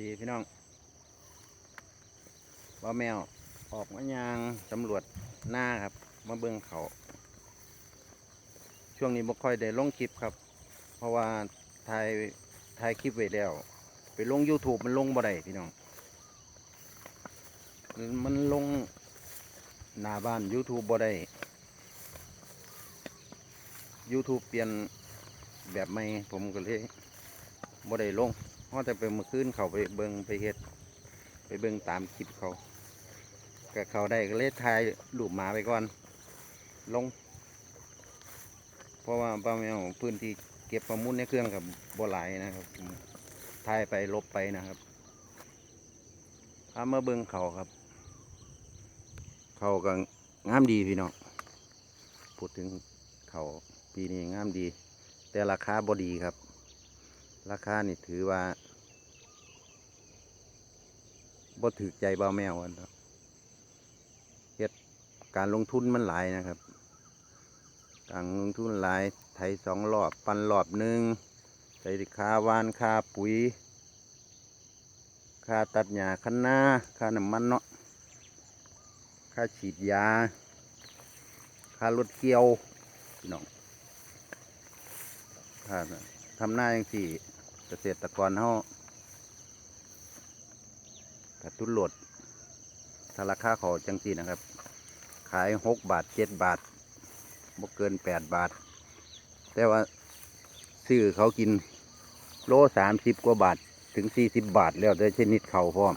ดีพี่น้องว่าแมวออกมายางตำรวจหน้าครับ มาเบิ่งเขา ช่วงนี้บ่ค่อยได้ลงคลิปครับ เพราะว่าถ่ายถ่ายคลิปไว้แล้ว ไปลง YouTube มันลงบ่ได้พี่น้อง มันลงหน้าบ้าน YouTube บ่ได้ YouTube เปลี่ยนแบบใหม่ผมก็เลยบ่ได้ลง เพราะแต่ไปเมื่อคืนเขาไปเบิงไปเฮ็ด ไปเบิงตามคลิปเขาก็เขาได้ก็เลยถ่ายรูปหมาไปก่อน ลง เพราะว่าป้าแมวพื้นที่เก็บประมุนในเครื่องกับบัหลายนะครับผมถ่ายไปลบไปนะครับพามาเบิงเขาครับ เขาก็งามดีพี่น้องพูดถึงเขาปีนี้งามดี แต่ราคาบดีครับ ราคานี่ถือว่า บ่ถือใจเบาแมวอันครับเฮ็ดการลงทุนมันหลายนะครับ การลงทุนหลายไถสองรอบปันรอบหนึ่งใส่ค่าวานค่าปุ๋ยค่าตัดหญ้าคันนาค่าน้ำมันเนาะค่าฉีดยาค่ารถเกี่ยวพี่น้องค่าทำหน้าอย่างที่เกษตรกรเขา กระตุ้นโหลดถ้าราคาเขาจังสีนะครับ ขายหกบาทเจ็ดบาทบ่เกินแปดบาท แต่ว่าซื้อเขากินโลสามสิบกว่าบาทถึงสี่สิบบาทแล้วแต่ชนิดเขาพร้อม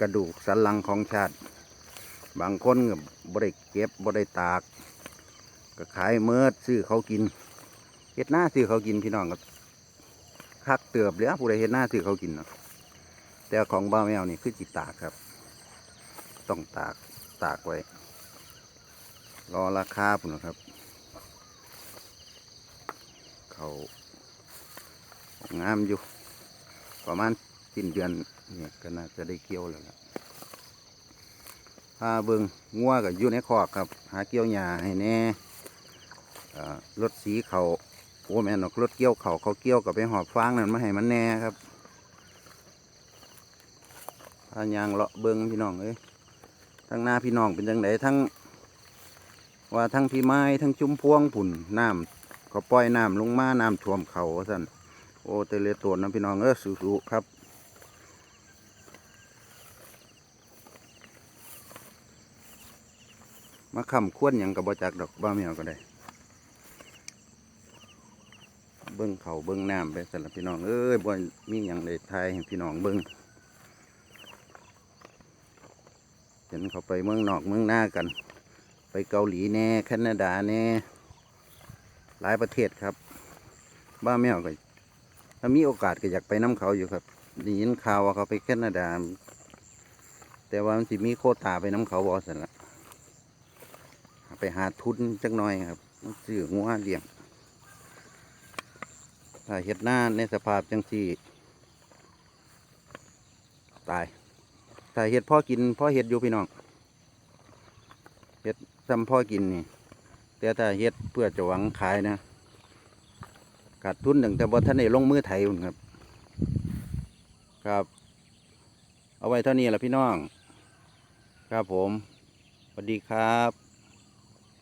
กระดูกสันหลังของชาติ บางคนก็บริเก็บบริตาก ก็ขายเมิดซื้อเขากินเฮ็ดหน้าซื้อเขากินพี่น้องก็คักเตือบเลยผู้ใดเฮ็ดหน้าซื้อเขากินเนาะ แต่ของบ้าแมวนี่คือจิตตากครับ ต้องตากตากไว้ รอราคาปุ่นะครับ เขางามอยู่ ประมาณสิ้นเดือนเนี่ยก็น่าจะได้เกี่ยวแล้วล่ะพาเบิงงัวกับยู่ในคอกครับ หาเกี่ยวหญ้าให้แน่รถสีเขาโอ้แม่นกรถเกี่ยวเขาเขาเกี่ยวกับไปหอบฟางนั่นมาให้มันแน่ครับ พายางเลาะเบิงพี่น้องเอ้ยทั้งหน้าพี่น้องเป็นจังไดทั้งว่าทั้งพี่ไม้ทั้งจุ้มพวงผุ่นน้ำเขาปล่อยน้ำลงมาน้ำท่วมเขาสั่นโอ้เตเลโตนนะพี่น้องเออสู้ๆครับมาคำควรหยังกับบจักดอกบ้าแมวก็ได้ เบิ้งเขาเบิ้งน้ำไปสำหรับพี่น้องเอ้ยบ่มีหยังเลยทายให้พี่น้องเบิ้งเห็นเขาไปเมืองนอกเมืองหน้ากัน ไปเกาหลีแน่แคนาดาแน่หลายประเทศครับ บ้าแมวก็ถ้ามีโอกาสก็อยากไปน้ำเขาอยู่ครับได้ยินข่าวว่าเขาไปแคนาดา แต่ว่ามันสิมีโคตาไปน้ำเขาบอสันละไปหาทุนจักหน่อยครับซื้องัวเลี้ยงถ้าเห็ดหน้าในสภาพจังสี่ ตาย ถ้าเห็ดพ่อกินพ่อเห็ดอยู่พี่น้องเห็ดซ้ำพ่อกินนี่แต่ถ้าเห็ดเพื่อจะหวังขายนะขาดทุนหนึ่งแต่บ่ท่านได้ลงมือไถ่ครับ ครับ เอาไว้เท่านี้ละพี่น้อง ครับผมสวัสดีครับ